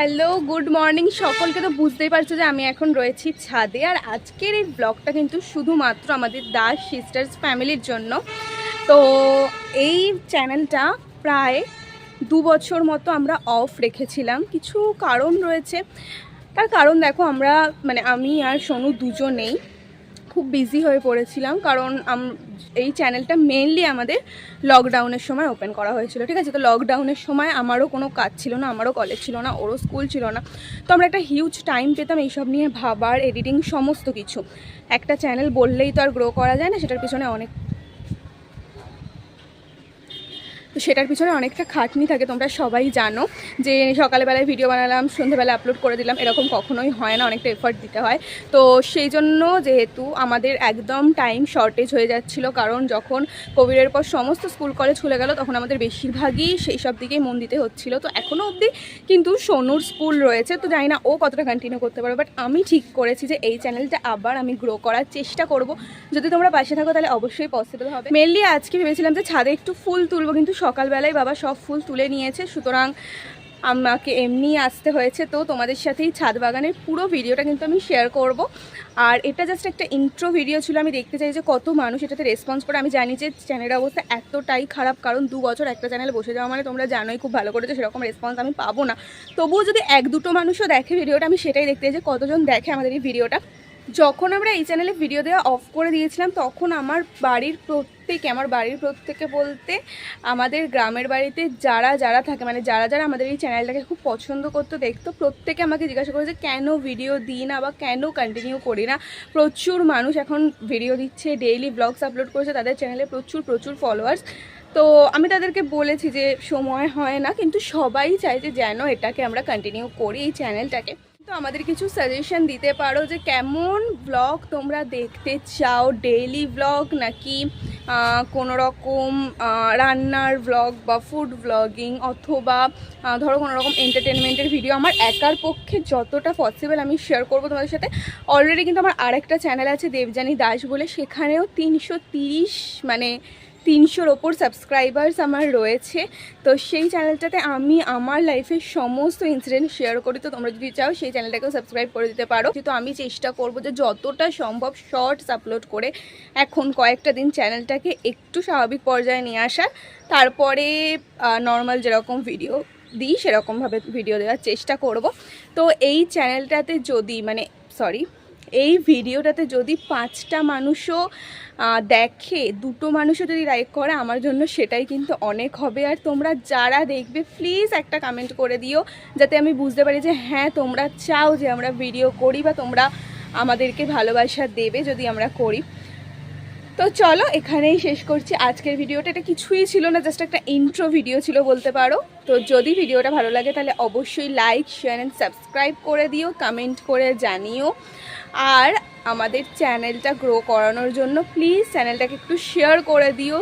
Hello good morning সকলকে তো বুঝতেই পারছ যে আমি এখন রয়েছি ছাদে। আর আজকের এই ব্লগটা কিন্তু শুধুমাত্র আমাদের দাস সিস্টার্স ফ্যামিলির জন্য। তো এই চ্যানেলটা প্রায় দু বছর মতো আমরা অফ রেখেছিলাম। কিছু কারণ রয়েছে। তার কারণ দেখো আমরা মানে আমি আর সোনু দুজনেই খুব বিজি হয়ে পড়েছিলাম, কারণ এই চ্যানেলটা মেনলি আমাদের লকডাউনের সময় ওপেন করা হয়েছিল, ঠিক আছে? তো লকডাউনের সময় আমারও কোনো কাজ ছিল না, আমারও কলেজ ছিল না, ওরও স্কুল ছিল না। তো আমরা একটা হিউজ টাইম পেতাম এইসব নিয়ে ভাবার এডিটিং সমস্ত কিছু। একটা চ্যানেল বললেই তো আর গ্রো করা যায় না, সেটার পিছনে অনেক তো সেটার পিছনে অনেকটা খাটনি থাকে, তোমরা সবাই জানো। যে সকালবেলায় ভিডিও বানালাম সন্ধ্যেবেলা আপলোড করে দিলাম, এরকম কখনোই হয় না, অনেকটা এফর্ট দিতে হয়। তো সেই জন্য যেহেতু আমাদের একদম টাইম শর্টেজ হয়ে যাচ্ছিল, কারণ যখন কোভিডের পর সমস্ত স্কুল কলেজ খুলে গেল, তখন আমাদের বেশিরভাগই সেই সব দিকেই মন দিতে হচ্ছিল। তো এখনও অবধি কিন্তু সোনুর স্কুল রয়েছে, তো জানি না ও কতটা কন্টিনিউ করতে পারবে। বাট আমি ঠিক করেছি যে এই চ্যানেলটা আবার আমি গ্রো করার চেষ্টা করব। যদি তোমরা পাশে থাকো, তাহলে অবশ্যই পসিবল হবে। মেনলি আজকে ভেবেছিলাম যে ছাদে একটু ফুল তুলবো, কিন্তু সকালবেলায় বাবা সব ফুল তুলে নিয়েছে, সুতরাং আমাকে এমনি আসতে হয়েছে। তো তোমাদের সাথেই ছাদ বাগানের পুরো ভিডিওটা কিন্তু আমি শেয়ার করব। আর এটা জাস্ট একটা ইন্ট্রো ভিডিও ছিল, আমি দেখতে চাই যে কত মানুষ এটাতে রেসপন্স করে। আমি জানি যে চ্যানেলের অবস্থা এতটাই খারাপ, কারণ দু বছর একটা চ্যানেল বসে যাওয়া মানে তোমরা জানোই খুব ভালো করে যে সেরকম রেসপন্স আমি পাবো না। তবুও যদি এক দুটো মানুষও দেখে ভিডিওটা আমি সেটাই দেখতে চাই যে কতজন দেখে আমাদের এই ভিডিওটা যখন আমরা এই চ্যানেলে ভিডিও দেওয়া অফ করে দিয়েছিলাম, তখন আমার বাড়ির প্রত্যেকে, আমার বাড়ির প্রত্যেকে বলতে আমাদের গ্রামের বাড়িতে যারা যারা থাকে মানে যারা যারা আমাদের এই চ্যানেলটাকে খুব পছন্দ করতো, দেখতো, প্রত্যেকে আমাকে জিজ্ঞাসা করে যে কেন ভিডিও দিই না বা কেন কন্টিনিউ করি না? প্রচুর মানুষ এখন ভিডিও দিচ্ছে ডেইলি ব্লগস আপলোড করেছে, তাদের চ্যানেলে প্রচুর প্রচুর ফলোয়ার্স তো আমি তাদেরকে বলেছি যে, সময় হয় না, কিন্তু সবাই চায় যে, যেন এটাকে আমরা কন্টিনিউ করি, এই চ্যানেলটাকে তো আমাদের কিছু সাজেশন দিতে পারো যে কেমন ব্লগ তোমরা দেখতে চাও? ডেইলি ব্লগ নাকি কোনো রকম রান্নার ব্লগ বা ফুড ব্লগিং অথবা ধরো কোনো রকম এন্টারটেনমেন্টের ভিডিও আমার একার পক্ষে যতটা পসিবল আমি শেয়ার করব তোমাদের সাথে। অলরেডি কিন্তু আমার আরেকটা চ্যানেল আছে দেবজানি দাস বলে, সেখানেও তিনশো মানে তিনশোর ওপর সাবস্ক্রাইবার্স আমার রয়েছে। তো সেই চ্যানেলটাতে আমি আমার লাইফের সমস্ত ইনসিডেন্ট শেয়ার করি। তো তোমরা যদি চাও, সেই চ্যানেলটাকেও সাবস্ক্রাইব করে দিতে পারো। তো আমি চেষ্টা করব যে যতটা সম্ভব শর্টস আপলোড করে এখন কয়েকটা দিন চ্যানেলটাকে একটু স্বাভাবিক পর্যায়ে নিয়ে আসা। তারপরে নর্মাল যেরকম ভিডিও দিই, সেরকমভাবে ভিডিও দেওয়ার চেষ্টা করব। তো এই চ্যানেলটাতে যদি মানে সরি এই ভিডিওটাতে যদি পাঁচটা মানুষও দেখে, দুটো মানুষও যদি লাইক করে, আমার জন্য সেটাই কিন্তু অনেক হবে। আর তোমরা যারা দেখবে প্লিজ একটা কমেন্ট করে দিও, যাতে আমি বুঝতে পারি যে হ্যাঁ তোমরা চাও যে আমরা ভিডিও করি বা তোমরা আমাদেরকে ভালোবাসা দেবে যদি আমরা করি। তো চলো, এখানেই শেষ করছি আজকের ভিডিওটা। এটা কিছুই ছিল না জাস্ট একটা ইন্ট্রো ভিডিও ছিল বলতে পারো। তো যদি ভিডিওটা ভালো লাগে, তাহলে অবশ্যই লাইক শেয়ার অ্যান্ড সাবস্ক্রাইব করে দিও কমেন্ট করে জানিও। আর আমাদের চ্যানেলটা গ্রো করানোর জন্য প্লিজ চ্যানেলটাকে একটু শেয়ার করে দিও।